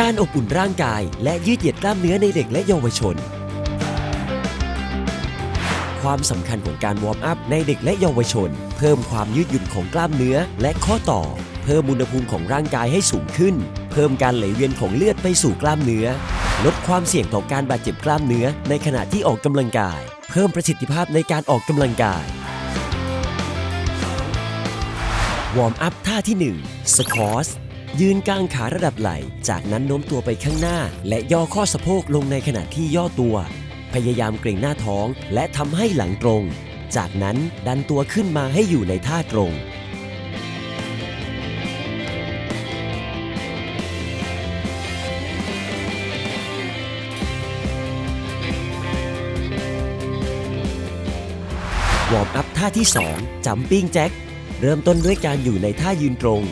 การอบอุ่นร่างกายและยืดเหยียดกล้ามเนื้อในเด็กและเยาวชน ความสำคัญของการวอร์มอัพในเด็กและเยาวชน เพิ่มความยืดหยุ่นของกล้ามเนื้อและข้อต่อ เพิ่มอุณหภูมิของร่างกายให้สูงขึ้น เพิ่มการไหลเวียนของเลือดไปสู่กล้ามเนื้อ ลดความเสี่ยงต่อการบาดเจ็บกล้ามเนื้อในขณะที่ออกกำลังกาย เพิ่มประสิทธิภาพในการออกกำลังกายวอร์มอัพท่าที่1สควอช ยืนกางขาระดับไหล่ จากนั้นโน้มตัวไปข้างหน้า และย่อข้อสะโพกลงในขณะที่ย่อตัว พยายามเกร็งหน้าท้องและทำให้หลังตรง จากนั้นดันตัวขึ้นมาให้อยู่ในท่าตรงวอร์มอัพท่าที่ 2จัมปิ้งแจ็ค เริ่มต้นด้วยการอยู่ในท่ายืนตรง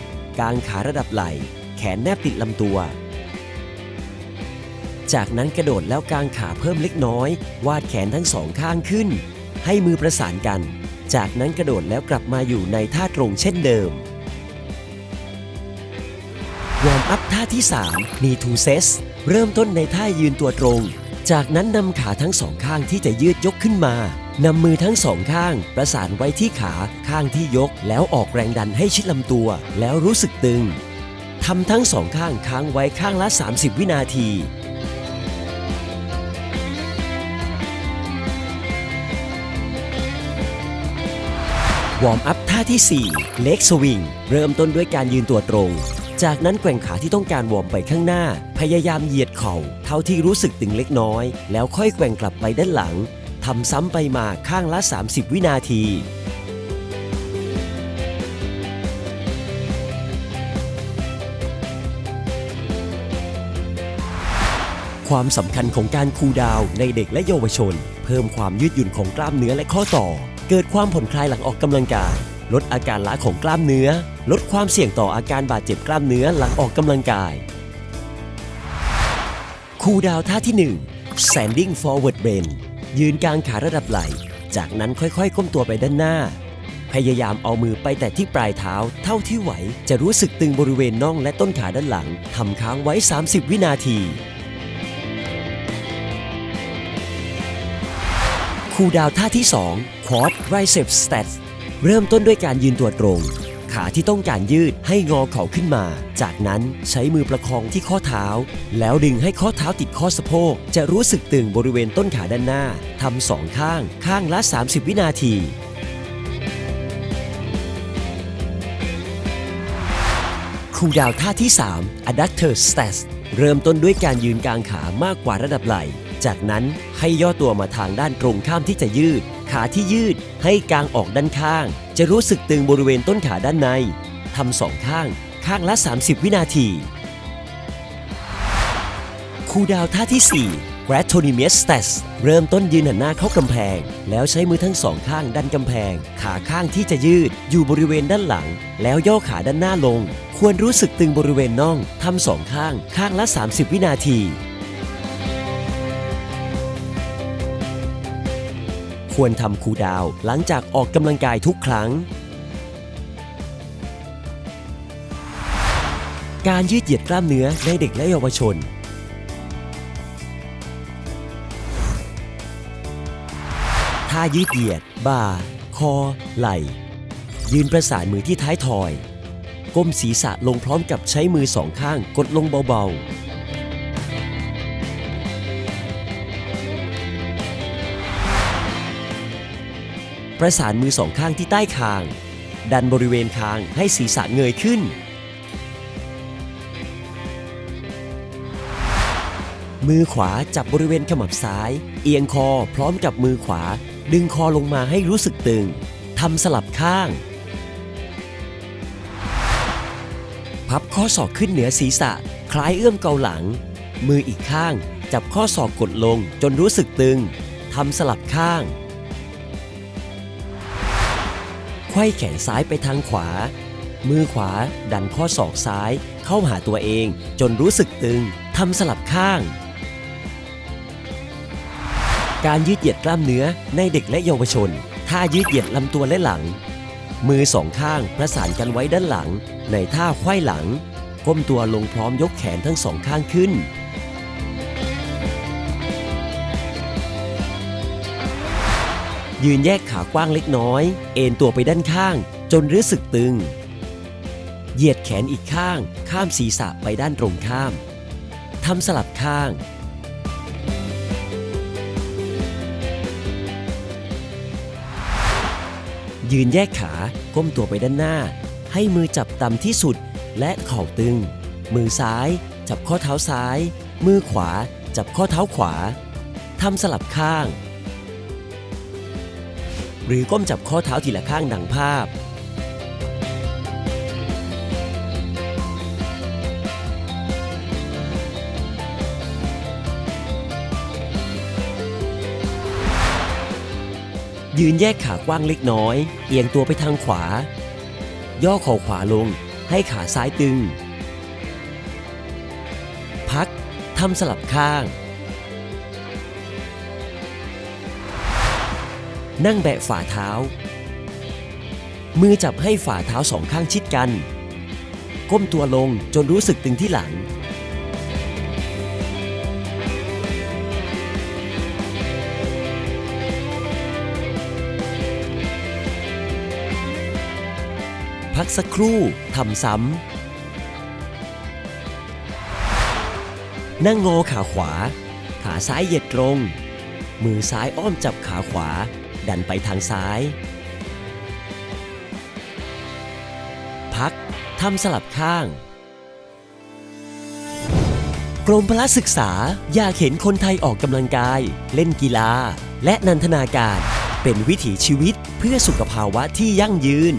กางขาระดับไหล่ แขนแนบติดลำตัว จากนั้นกระโดดแล้วกางขาเพิ่มเล็กน้อย วาดแขนทั้งสองข้างขึ้น ให้มือประสานกัน จากนั้นกระโดดแล้วกลับมาอยู่ในท่าตรงเช่นเดิมวอร์มอัพท่าที่ 3 มีทูเซสเริ่มต้นในท่ายืนตัวตรง จากนั้นนำขาทั้งสองข้างที่จะยืดยกขึ้นมา นำมือทั้งสองข้าง ประสานไว้ที่ขาข้างที่ยก แล้วออกแรงดันให้ชิดลำตัว แล้วรู้สึกตึงทำทั้งสองข้างค้างไว้ข้างละ 30 วินาทีวอร์มอัพท่าที่ 4 เล็กสวิง เริ่มต้นด้วยการยืนตัวตรง จากนั้นแกว่งขาที่ต้องการวอร์มไปข้างหน้า พยายามเหยียดเข่า เท่าที่รู้สึกตึงเล็กน้อย แล้วค่อยแกว่งกลับไปด้านหลัง ทำซ้ำไปมาข้างละ 30 วินาที ความสำคัญของการคูลดาวน์ในเด็กและเยาวชน เพิ่มความยืดหยุ่นของกล้ามเนื้อและข้อต่อ เกิดความผ่อนคลายหลังออกกำลังกาย ลดอาการล้าของกล้ามเนื้อ ลดความเสี่ยงต่ออาการบาดเจ็บกล้ามเนื้อหลังออกกำลังกาย คูลดาวน์ท่าที่ 1 standing forward bend ยืนกลางขาระดับไหล่ จากนั้นค่อยๆ ก้มตัวไปด้านหน้า พยายามเอามือไปแตะที่ปลายเท้า เท่าที่ไหว จะรู้สึกตึงบริเวณน่องและต้นขาด้านหลังทำค้างไว้ 30 วินาที คูดาวท่าที่ 2 Quad Tricep Stats เริ่มต้นด้วยการยืนตัวตรง ขาที่ต้องการยืดให้งอเข่าขึ้นมา จากนั้นใช้มือประคองที่ข้อเท้า แล้วดึงให้ข้อเท้าติดข้อสะโพก จะรู้สึกตึงบริเวณต้นขาด้านหน้าทำสองข้าง ข้างละ 30 วินาทีคูดาวท่าที่ 3 Adductor Stats เริ่มต้นด้วยการยืนกลางขามากกว่าระดับไหล่ จากนั้นให้ย่อตัวมาทางด้านตรงข้ามที่จะยืด ขาที่ยืดให้กางออกด้านข้าง จะรู้สึกตึงบริเวณต้นขาด้านในทำสองข้างข้างละ 30 วินาที คูดาวท่าที่ 4 g r a t o n i m i u s Stats เริ่มต้นยืนหันหน้าเข้ากำแพง แล้วใช้มือทั้งสองข้างดันกำแพง ขาข้างที่จะยืดอยู่บริเวณด้านหลัง แล้วย่อขาด้านหน้าลง ควรรู้สึกตึงบริเวณน่องทำสองข้างข้างละ 30 วินาที ควรทำคูลดาวน์หลังจากออกกำลังกายทุกครั้ง การยืดเหยียดกล้ามเนื้อในเด็กและเยาวชน ท่ายืดเหยียด บ่า คอ ไหล่ ยืนประสานมือที่ท้ายทอย ก้มศีรษะลงพร้อมกับใช้มือสองข้างกดลงเบาๆ ประสานมือสองข้างที่ใต้คาง ดันบริเวณคางให้ศีรษะเงยขึ้น มือขวาจับบริเวณขมับซ้าย เอียงคอพร้อมกับมือขวา ดึงคอลงมาให้รู้สึกตึงทำสลับข้าง พับข้อศอกขึ้นเหนือศีรษะ คล้ายเอื้อมเกาหลัง มืออีกข้าง จับข้อศอกกดลงจนรู้สึกตึงทำสลับข้าง ไขว้แขนซ้ายไปทางขวา มือขวาดันข้อศอกซ้ายเข้าหาตัวเองจนรู้สึกตึงทำสลับข้าง การยืดเหยียดกล้ามเนื้อในเด็กและเยาวชน ท่ายืดเหยียดลำตัวและหลัง มือสองข้างประสานกันไว้ด้านหลัง ในท่าไขว้หลัง ก้มตัวลงพร้อมยกแขนทั้งสองข้างขึ้น ยืนแยกขากว้างเล็กน้อย เอ็นตัวไปด้านข้าง จนรู้สึกตึง เหยียดแขนอีกข้าง ข้ามศีรษะไปด้านตรงข้ามทำสลับข้าง ยืนแยกขาก้มตัวไปด้านหน้า ให้มือจับต่ำที่สุดและเข่าตึง มือซ้าย จับข้อเท้าซ้าย มือขวา จับข้อเท้าขวาทำสลับข้าง หรือก้มจับข้อเท้าทีละข้างดังภาพ ยืนแยกขากว้างเล็กน้อย เอียงตัวไปทางขวา ย่อเข่าขวาลงให้ขาซ้ายตึง พักทำสลับข้าง นั่งแบะฝ่าเท้า มือจับให้ฝ่าเท้าสองข้างชิดกัน ก้มตัวลงจนรู้สึกตึงที่หลัง พักสักครู่ทำซ้ำ นั่งงอขาขวา ขาซ้ายเหยียดตรง มือซ้ายอ้อมจับขาขวา ดันไปทางซ้าย พักทำสลับข้าง กรมพละศึกษาอยากเห็นคนไทยออกกำลังกาย เล่นกีฬา และนันทนาการ เป็นวิถีชีวิตเพื่อสุขภาวะที่ยั่งยืน